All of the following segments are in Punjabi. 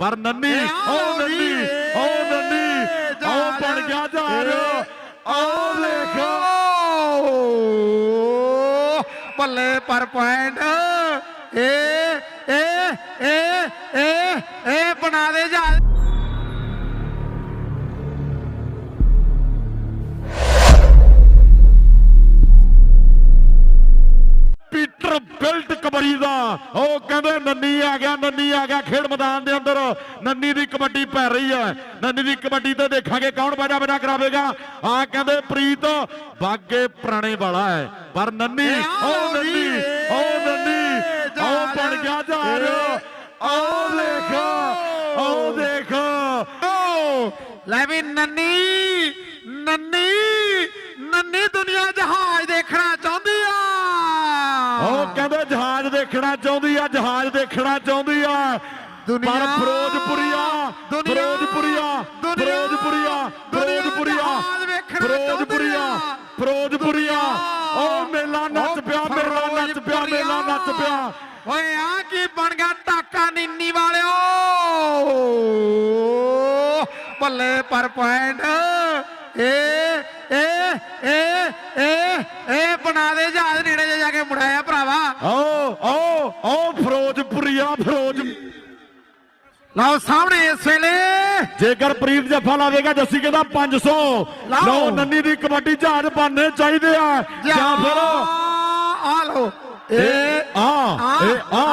ਪਰ ਨੰਨੀ ਉਹ ਨੰਨੀ ਉਹ ਨੰਨੀ ਉਹ ਬਣ ਗਿਆ ਜਹਾਜ਼ ਉਹ ਦੇਖੋ ਬੱਲੇ ਪਰ ਪੁਆਇੰਟ ਏ ਏ ਏ ਏ ਬਣਾ ਦੇ ਜਹਾਜ਼ ਦਾ ਉਹ ਕਹਿੰਦੇ ਨੰਨੀ ਆ ਗਿਆ ਨੰਨੀ ਆ ਗਿਆ ਖੇਡ ਮੈਦਾਨ ਦੇ ਅੰਦਰ। ਨੰਨੀ ਦੀ ਕਬੱਡੀ ਪੈ ਰਹੀ ਹੈ। ਨੰਨੀ ਦੀ ਕਬੱਡੀ ਤੇ ਦੇਖਾਂਗੇ ਕੌਣ ਬਾਜਾ ਬਾਜਾ ਕਰਾਵੇਗਾ। ਆ ਕਹਿੰਦੇ ਪ੍ਰੀਤ ਬਾਗੇ ਪੁਰਾਣੇ ਵਾਲਾ ਹੈ। ਪਰ ਨੰਨੀ ਉਹ ਨੰਨੀ ਉਹ ਨੰਨੀ ਉਹ ਬਣ ਗਿਆ ਜਹਾਜ਼ ਉਹ ਦੇਖੋ ਉਹ ਦੇਖੋ। ਲੈ ਵੀ ਨੰਨੀ ਨੰਨੀ ਦੁਨੀਆ ਜਹਾਜ਼ ਦੇਖਣਾ ਚਾਹੁੰਦੀ ਆ ਉਹ ਕਹਿੰਦੇ ਜਹਾਜ਼ ਦੇਖਣਾ ਚਾਹੁੰਦੀ ਆ ਜਹਾਜ਼ ਦੇਖਣਾ ਚਾਹੁੰਦੀ ਆ। ਦੁਨੀਆ- ਪਰ ਫਿਰੋਜ਼ਪੁਰੀਆ ਦੁਨੀਆ- ਫਿਰੋਜ਼ਪੁਰੀਆ ਦੁਨੀਆ- ਫਿਰੋਜ਼ਪੁਰੀਆ ਦੁਨੀਆ ਫਿਰੋਜ਼ਪੁਰੀਆ ਜਹਾਜ਼ ਵੇਖਣਾ ਫਿਰੋਜ਼ਪੁਰੀਆ ਚਾਹੁੰਦੀ ਆ। ਫਿਰੋਜ਼ਪੁਰੀਆ। ਉਹ ਮੇਲਾ ਨੱਚ ਉਹ ਪਿਆ ਮੇਲਾ ਨੱਚ ਪਿਆ ਮੇਲਾ ਨੱਚ ਪਿਆ। ਓਏ ਆ ਕੀ ਬਣ ਗਿਆ ਟਾਕਾ ਨਿੰਨੀ ਵਾਲਿਓ? ਬੱਲੇ ਪਰ ਪੁਆਇੰਟ। ਏ ਏ ਏ ਏ ਏ ਬਣਾ ਦੇ ਜਹਾਜ਼ ਨੇੜੇ ਜਾ ਕੇ ਮੁੜਾਇਆ ਭਰਾਵਾ। ਓ ਓ ਓ ਫਿਰੋਜ਼ਪੁਰੀਆ ਫਿਰੋਜ਼ ਲਓ ਸਾਹਮਣੇ ਇਸ ਵੇਲੇ। ਜੇਕਰ ਪ੍ਰੀਤ ਜੱਫਾ ਲਾਵੇਗਾ ਜੱਸੀ ਕਹਿੰਦਾ 500 ਲਓ। ਲਓ ਨੰਨੀ ਦੀ ਕਬੱਡੀ ਜਹਾਜ਼ ਬਣਨੇ ਚਾਹੀਦੇ ਆ। ਜਾਂ ਫਿਰ ਆ ਲਓ। ਏ ਆ ਏ ਆ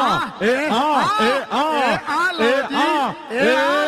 ਏ ਆ ਏ ਆ ਇਹ ਆ ਲਓ ਜੀ, ਆ ਇਹ